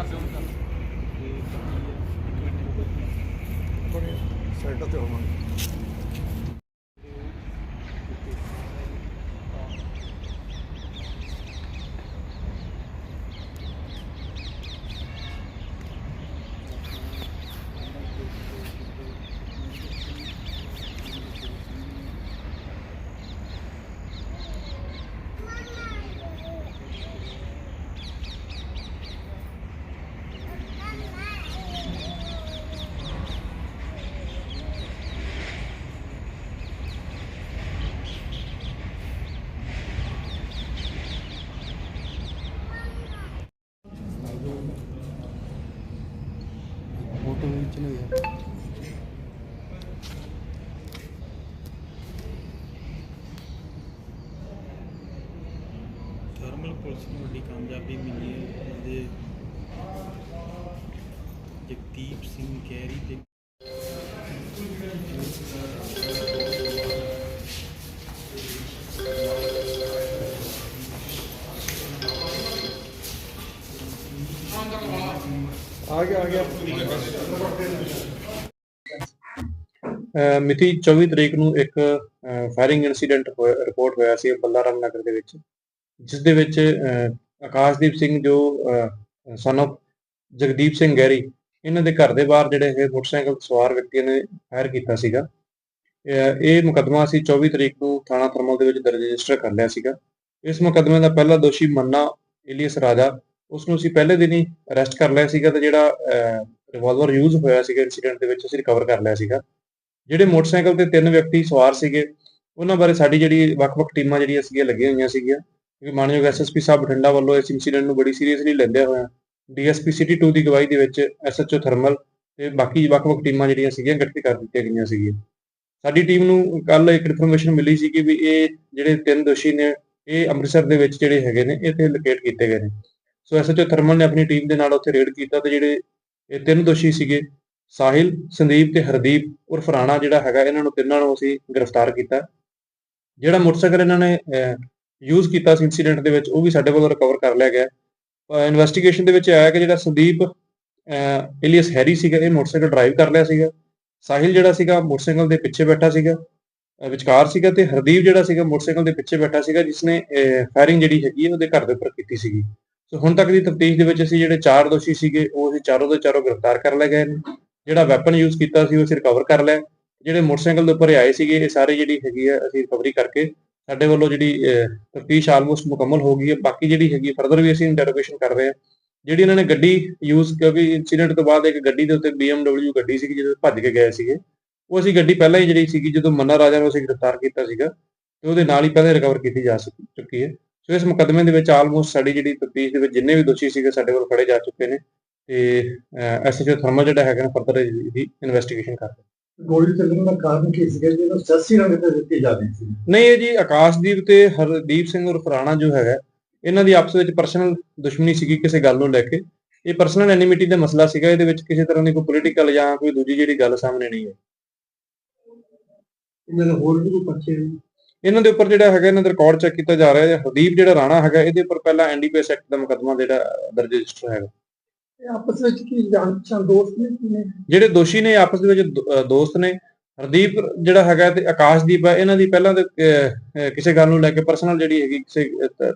ਕਰ ਦਿਓ ਉਹਨੂੰ ਕਰ ਬੜੇ ਸੈਟ ਤੇ ਹੋਵਾਂਗੇ। ਫੋਟੋ ਵਿੱਚ ਨਹੀਂ ਹੈ ਥਰਮਲ ਪੁਲਿਸ ਨੂੰ ਵੱਡੀ ਕਾਮਯਾਬੀ ਮਿਲੀ ਹੈ। ਉਹਦੇ ਜਗਦੀਪ ਸਿੰਘ ਗੈਰੀ ਤੇ ਆ ਗਿਆ ਆ ਗਿਆ। ਮਿਤੀ 24 ਤਰੀਕ ਨੂੰ ਇੱਕ ਫਾਇਰਿੰਗ ਇਨਸੀਡੈਂਟ ਰਿਪੋਰਟ ਹੋਇਆ ਸੀ ਬੱਲਾਰਾਮ ਨਗਰ ਦੇ ਵਿੱਚ, ਜਿਸ ਦੇ ਵਿੱਚ ਆਕਾਸ਼ਦੀਪ ਸਿੰਘ ਜੋ son of Jagdeep Singh Gary ਇਹਨਾਂ ਦੇ ਘਰ ਦੇ ਬਾਹਰ ਜਿਹੜੇ ਇਹ ਮੋਟਰਸਾਈਕਲ ਸਵਾਰ ਵਿਅਕਤੀਆਂ ਨੇ ਫਾਇਰ ਕੀਤਾ ਸੀਗਾ। ਇਹ ਮੁਕੱਦਮਾ ਅਸੀਂ 24 ਤਰੀਕ ਨੂੰ ਥਾਣਾ ਥਰਮਲ ਦੇ ਵਿੱਚ ਦਰਜ ਰਜਿਸਟਰ ਕਰ ਲਿਆ ਸੀਗਾ। ਇਸ ਮੁਕੱਦਮੇ ਦਾ ਪਹਿਲਾ ਦੋਸ਼ੀ ਮੰਨਾ ਇਲੀਅਸ ਰਾਜਾ ਉਸ ਨੂੰ ਅਸੀਂ ਪਹਿਲੇ ਦਿਨ ਹੀ ਅਰੈਸਟ ਕਰ ਲਿਆ ਸੀਗਾ ਤੇ ਜਿਹੜਾ ਰਿਵਾਲਵਰ ਯੂਜ਼ ਹੋਇਆ ਸੀਗਾ ਇਨਸੀਡੈਂਟ ਦੇ ਵਿੱਚ, ਅਸੀਂ ਰਿਕਵਰ ਕਰ ਲਿਆ ਸੀਗਾ। ਜਿਹੜੇ ਮੋਟਰਸਾਈਕਲ ਤੇ ਤਿੰਨ ਵਿਅਕਤੀ ਸਵਾਰ ਸੀਗੇ, ਉਹਨਾਂ ਬਾਰੇ ਸਾਡੀ ਜਿਹੜੀ ਵੱਖ-ਵੱਖ ਟੀਮਾਂ ਜਿਹੜੀਆਂ ਸੀਗੀਆਂ, ਲੱਗੀਆਂ ਹੋਈਆਂ ਸੀਗੀਆਂ। ਕਿਉਂਕਿ ਮਾਨਯੋਗ ਐਸਐਸਪੀ ਸਾਹਿਬ ਬਠਿੰਡਾ ਵੱਲੋਂ ਇਸ ਇਨਸੀਡੈਂਟ ਨੂੰ ਬੜੀ ਸੀਰੀਅਸਲੀ ਲੈਂਦੇ ਹੋਏ ਡੀਐਸਪੀ ਸਿਟੀ 2 ਦੀ ਗਵਾਹੀ ਦੇ ਵਿੱਚ ਐਸਐਚਓ ਥਰਮਲ ਤੇ ਬਾਕੀ ਵੱਖ-ਵੱਖ ਟੀਮਾਂ ਜਿਹੜੀਆਂ ਸੀਗੀਆਂ, ਗਠਿਤ ਕਰ ਦਿੱਤੀਆਂ ਗਈਆਂ ਸੀਗੀਆਂ। ਸਾਡੀ ਟੀਮ ਨੂੰ ਕੱਲ ਇੱਕ ਇਨਫੋਰਮੇਸ਼ਨ ਮਿਲੀ ਸੀ ਕਿ ਵੀ ਇਹ ਜਿਹੜੇ ਤਿੰਨ ਦੋਸ਼ੀ ਨੇ, ਇਹ ਅੰਮ੍ਰਿਤਸਰ ਦੇ ਵਿੱਚ ਜਿਹੜੇ ਹੈਗੇ ਨੇ, ਇਹ ਤੇ ਲੋਕੇਟ ਕੀਤੇ ਗਏ ਨੇ। ਸੋ ਐਸਐਚਓ ਥਰਮਲ ਨੇ ਆਪਣੀ ਟੀਮ ਦੇ ਨਾਲ ਉੱਥੇ ਰੇਡ ਕੀਤਾ ਤੇ ਜਿਹੜੇ ਇਹ ਤਿੰਨ ਦੋਸ਼ੀ ਸੀਗੇ, ਸਾਹਿਲ, ਸੰਦੀਪ ਤੇ ਹਰਦੀਪ ਔਰ ਫਰਾਣਾ ਜਿਹੜਾ ਹੈਗਾ, ਇਹਨਾਂ ਨੂੰ ਤਿੰਨਾਂ ਨੂੰ ਅਸੀਂ ਗ੍ਰਿਫਤਾਰ ਕੀਤਾ। ਜਿਹੜਾ ਮੋਟਰਸਾਈਕਲ ਇਹਨਾਂ ਨੇ ਯੂਜ਼ ਕੀਤਾ ਸੀ ਇਨਸੀਡੈਂਟ ਦੇ ਵਿੱਚ, ਉਹ ਵੀ ਸਾਡੇ ਵੱਲੋਂ ਰਿਕਵਰ ਕਰ ਲਿਆ ਗਿਆ। ਇਨਵੈਸਟੀਗੇਸ਼ਨ ਦੇ ਵਿੱਚ ਆਇਆ ਕਿ ਜਿਹੜਾ ਸੰਦੀਪ ਇਲੀਅਸ ਹੈਰੀ ਸੀਗਾ, ਇਹ ਮੋਟਰਸਾਈਕਲ ਡਰਾਈਵ ਕਰ ਲਿਆ ਸੀਗਾ। ਸਾਹਿਲ ਜਿਹੜਾ ਸੀਗਾ, ਮੋਟਰਸਾਈਕਲ ਦੇ ਪਿੱਛੇ ਬੈਠਾ ਸੀਗਾ ਵਿਚਕਾਰ ਸੀਗਾ ਤੇ ਹਰਦੀਪ ਜਿਹੜਾ ਸੀਗਾ, ਮੋਟਰਸਾਈਕਲ ਦੇ ਪਿੱਛੇ ਬੈਠਾ ਸੀਗਾ, ਜਿਸਨੇ ਫਾਇਰਿੰਗ ਜਿਹੜੀ ਹੈਗੀ ਹੈ ਉਹਦੇ ਘਰ ਦੇ ਉੱਪਰ ਕੀਤੀ ਸੀਗੀ। ਸੋ ਹੁਣ ਤੱਕ ਦੀ ਤਫਤੀਸ਼ ਦੇ ਵਿੱਚ ਅਸੀਂ ਜਿਹੜੇ ਚਾਰ ਦੋਸ਼ੀ ਸੀਗੇ, ਉਹ ਅਸੀਂ ਚਾਰੋਂ ਦੇ ਚਾਰੋਂ ਗ੍ਰਿਫਤਾਰ ਕਰ ਲਏ ਗਏ ਨੇ। ਜਿਹੜਾ ਵੈਪਨ ਯੂਜ਼ ਕੀਤਾ ਸੀ, ਉਹ ਅਸੀਂ ਰਿਕਵਰ ਕਰ ਲਿਆ। ਜਿਹੜੇ ਮੋਟਰਸਾਈਕਲ ਦੇ ਉੱਪਰ ਆਏ ਸੀਗੇ, ਇਹ ਸਾਰੇ ਜਿਹੜੀ ਹੈਗੀ ਆ, ਅਸੀਂ ਰਿਕਵਰੀ ਕਰਕੇ ਸਾਡੇ ਵੱਲੋਂ ਜਿਹੜੀ ਤਫਤੀਸ਼ ਆਲਮੋਸਟ ਮੁਕੰਮਲ ਹੋ ਗਈ ਹੈ। ਬਾਕੀ ਜਿਹੜੀ ਹੈਗੀ ਫਰਦਰ ਵੀ ਅਸੀਂ ਇੰਟਰੋਗੇਸ਼ਨ ਕਰ ਰਹੇ ਹਾਂ। ਜਿਹੜੀ ਇਹਨਾਂ ਨੇ ਗੱਡੀ ਯੂਜ਼ ਕਿਉਂਕਿ ਇਨਸੀਡੈਂਟ ਤੋਂ ਬਾਅਦ ਇੱਕ ਗੱਡੀ ਦੇ ਉੱਤੇ BMW ਗੱਡੀ ਸੀਗੀ, ਜਿਹਦੇ ਭੱਜ ਕੇ ਗਏ ਸੀਗੇ। ਉਹ ਅਸੀਂ ਗੱਡੀ ਪਹਿਲਾਂ ਹੀ ਜਿਹੜੀ ਸੀਗੀ, ਜਦੋਂ ਮੰਨਾ ਰਾਜਾ ਨੂੰ ਅਸੀਂ ਗ੍ਰਿਫਤਾਰ ਕੀਤਾ ਸੀਗਾ, ਤੇ ਉਹਦੇ ਨਾਲ ਹੀ ਪਹਿਲਾਂ ਰਿਕਵਰ ਕੀਤੀ ਜਾ ਸਕ- ਚੁੱਕੀ ਹੈ। ਸੋ ਇਸ ਮੁਕੱਦਮੇ ਦੇ ਵਿੱਚ ਆਲਮੋਸਟ ਸਾਡੀ ਜਿਹੜੀ ਤਫਤੀਸ਼ ਦੇ ਵਿੱਚ ਜਿੰਨੇ ਵੀ ਦੋਸ਼ੀ ਸੀਗੇ ਸਾਡੇ ਕੋਲ ਫੜੇ ਜਾ ਚੁੱਕੇ ਨੇ ਤੇ ਐਸਐਚਓ ਥਰਮਲ ਜਿਹੜਾ ਹੈਗਾ ਨਾ ਫਰਦਰ ਇਹਦੀ ਇਨਵੈਸਟੀਗੇਸ਼ਨ ਕਰ ਰਿਹਾ ਗੋਲੀ ਚੱਲਣ ਦਾ ਕਾਰਨ ਕੀ ਸੀਗਾ? ਜਿਹਨੂੰ ਸੱਸੀ ਰੰਗ ਤੇ ਦਿੱਤੀ ਜਾਂਦੀ ਸੀ? ਨਹੀਂ ਜੀ ਆਕਾਸ਼ਦੀਪ ਤੇ ਹਰਦੀਪ ਸਿੰਘ ਉਰਫ ਰਾਣਾ ਜੋ ਹੈਗਾ ਇਹਨਾਂ ਦੀ ਆਪਸ ਵਿੱਚ ਪਰਸਨਲ ਦੁਸ਼ਮਣੀ ਸੀਗੀ ਕਿਸੇ ਗੱਲ ਨੂੰ ਲੈ ਕੇ। ਇਹ ਪਰਸਨਲ ਐਨਿਮਿਟੀ ਦਾ ਮਸਲਾ ਸੀਗਾ ਇਹਦੇ ਵਿੱਚ ਕਿਸੇ ਤਰ੍ਹਾਂ ਦੀ ਕੋਈ ਪੋਲੀਟੀਕਲ ਜਾਂ ਕੋਈ ਦੂਜੀ ਜਿਹੜੀ ਗੱਲ ਸਾਹਮਣੇ ਨਹੀਂ ਹੈ ਇਹਨਾਂ ਦੇ ਹੋਰ ਵੀ ਕੋਈ ਪਰਚੇ ਇਹਨਾਂ ਦੇ ਉੱਪਰ ਜਿਹੜਾ ਹੈਗਾ ਇਹਨਾਂ ਦਾ ਰਿਕਾਰਡ ਚੈੱਕ ਕੀਤਾ ਜਾ ਰਿਹਾ ਹੈ। ਹਰਦੀਪ ਜਿਹੜਾ ਰਾਣਾ ਹੈਗਾ ਇਹਦੇ ਉੱਪਰ ਪਹਿਲਾਂ ਐਨਡੀਪੀਐਸ ਐਕਟ ਦਾ ਮੁਕੱਦਮਾ ਜਿਹੜਾ ਦਰਜ ਰਜਿਸਟਰ ਹੈਗਾ। ਆਪਸ ਵਿੱਚ ਕੀ ਜਾਣ ਪਛਾਣ ਦੋਸਤ ਨੇ ਕੀ ਨੇ? ਜਿਹੜੇ ਦੋਸ਼ੀ ਨੇ ਆਪਸ ਦੇ ਵਿੱਚ ਦੋਸਤ ਨੇ। ਹਰਦੀਪ ਜਿਹੜਾ ਹੈਗਾ ਤੇ ਆਕਾਸ਼ਦੀਪ ਹੈ ਇਹਨਾਂ ਦੀ ਪਹਿਲਾਂ ਤੇ ਕਿਸੇ ਗੱਲ ਨੂੰ ਲੈ ਕੇ ਪਰਸਨਲ ਜਿਹੜੀ ਹੈਗੀ ਕਿਸੇ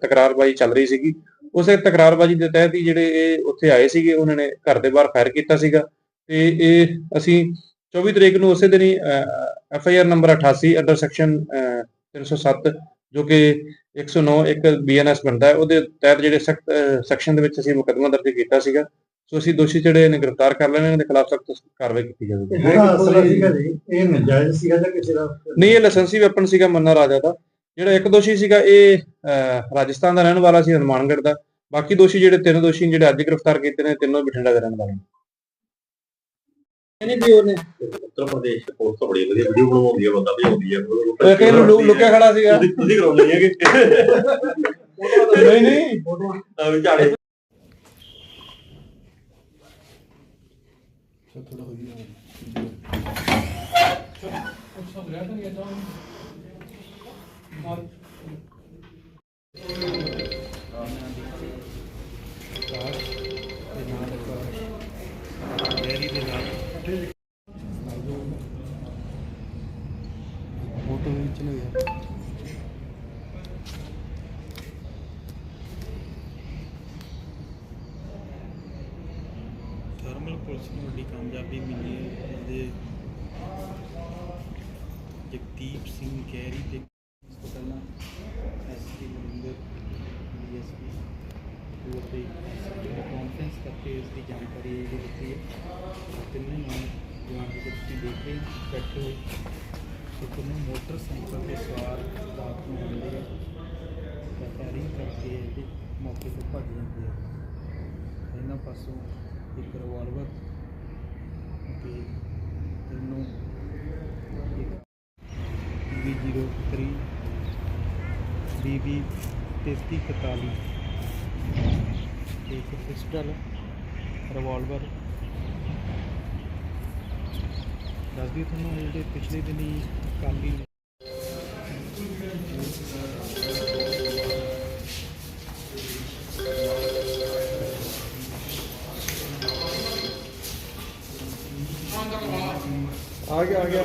ਤਕਰਾਰਬਾਜ਼ੀ ਚੱਲ ਰਹੀ ਸੀਗੀ। ਉਸੇ ਤਕਰਾਰਬਾਜ਼ੀ ਦੇ ਤਹਿਤ ਹੀ ਜਿਹੜੇ ਇਹ ਉੱਥੇ ਆਏ ਸੀਗੇ ਉਹਨਾਂ ਨੇ ਘਰ ਦੇ ਬਾਹਰ ਫਾਇਰ ਕੀਤਾ ਸੀਗਾ। ਤੇ ਇਹ ਅਸੀਂ 24 ਤਰੀਕ ਨੂੰ ਉਸੇ ਦਿਨ ਹੀ F I R number 88 under section 307 ਜੋ ਕਿ 109 ਇੱਕ ਬੀਐਨਐਸ ਬਣਦਾ ਹੈ ਉਹਦੇ ਤਹਿਤ ਜਿਹੜੇ ਸਖਤ ਸੈਕਸ਼ਨ ਦੇ ਵਿੱਚ ਅਸੀਂ ਮੁਕੱਦਮਾ ਦਰਜ ਕੀਤਾ ਸੀਗਾ। ਸੋ ਅਸੀਂ ਦੋਸ਼ੀ ਜਿਹੜੇ ਨੇ ਗ੍ਰਿਫਤਾਰ ਕਰ ਲੈਣੇ ਇਹਨਾਂ ਦੇ ਖਿਲਾਫ ਸਖਤ ਕਾਰਵਾਈ ਕੀਤੀ ਜਾਵੇਗੀ। ਇਹ ਨਜਾਇਜ਼ ਸੀਗਾ ਜਾਂ ਕਿਸੇ ਦਾ ਨਹੀਂ ਇਹ ਲਾਇਸੈਂਸੀ ਵੈਪਨ ਸੀਗਾ ਮੰਨਾ ਰਾਜਾ ਦਾ। ਜਿਹੜਾ ਇੱਕ ਦੋਸ਼ੀ ਸੀਗਾ ਇਹ ਰਾਜਸਥਾਨ ਦਾ ਰਹਿਣ ਵਾਲਾ ਸੀ ਹਨੂਮਾਨਗੜ੍ਹ ਦਾ। ਬਾਕੀ ਦੋਸ਼ੀ ਜਿਹੜੇ ਤਿੰਨ ਦੋਸ਼ੀ ਜਿਹੜੇ ਅੱਜ ਗ੍ਰਿਫਤਾਰ ਕੀਤੇ ਨੇ ਤਿੰਨੋਂ ਬਠਿੰਡਾ ਦੇ ਰਹਿਣ ਵਾਲੇ ਨੇ। ਇਹਨੇ ਵੀ ਉਹਨੇ ਉੱਤਰ ਪ੍ਰਦੇਸ਼ ਦੇ ਪੁਲਿਸ ਤਾਂ ਬੜੀ ਵਧੀਆ ਵੀਡੀਓ ਬਣਾਉਂਦੀ ਆ ਬੰਦਾ ਭਜਾਉਂਦੀ ਆ। ਇਹਨੂੰ ਲੁ- ਲੁਕਿਆ ਖੜਾ ਸੀਗਾ। ਤੁਸੀਂ ਤੁਸੀਂ ਕਰਾਉਂਦੇ ਨਹੀਂ ਹੈਗੇ। ਨਹੀਂ ਨਹੀਂ। ਆ ਥਰਮਲ ਪੁਲਿਸ ਨੂੰ ਵੱਡੀ ਕਾਮਯਾਬੀ ਮਿਲੀ ਹੈ। ਜਗਦੀਪ ਸਿੰਘ ਕੈਰੀ ਦੇ ਇਸ ਤੋਂ ਪਹਿਲਾਂ ਡੀਐਸਪੀ ਹੋਰ ਤੇ ਕਾਨਫਰੰਸ ਕਰਕੇ ਇਸ ਦੀ ਜਾਣਕਾਰੀ ਜਿਹੜੀ ਦਿੱਤੀ ਹੈ ਤਿੰਨੇ ਨਾਮ ਜਵਾਨ ਦੀ ਤੁਸੀਂ ਦੇਖ ਰਹੇ ਹੋ, ਬੈਠੇ ਹੋਏ ਤੇ ਤਿੰਨੇ ਮੋਟਰਸਾਈਕਲ ਤੇ ਸਵਾਰ ਰਾਤ ਨੂੰ ਆਉਂਦੇ ਆ ਫਾਇਰਿੰਗ ਕਰਕੇ ਇਹਦੇ ਮੌਕੇ ਤੋਂ ਭੱਜ ਜਾਂਦੇ ਆ। ਇਹਨਾਂ ਪਾਸੋਂ ਇੱਕ ਰਿਵਾਲਵਰ ਤੇ ਤਿੰਨੋਂ ਇੱਕ ਵੀ 03 BB 3341 ਤੇ ਇੱਕ ਪਿਸਟਲ ਰਿਵਾਲਵਰ ਦੱਸ ਦਿਓ ਤੁਹਾਨੂੰ ਜਿਹੜੇ ਪਿਛਲੇ ਦਿਨੀ ਕਾਲੀ ਆ ਗਿਆ ਆ ਗਿਆ।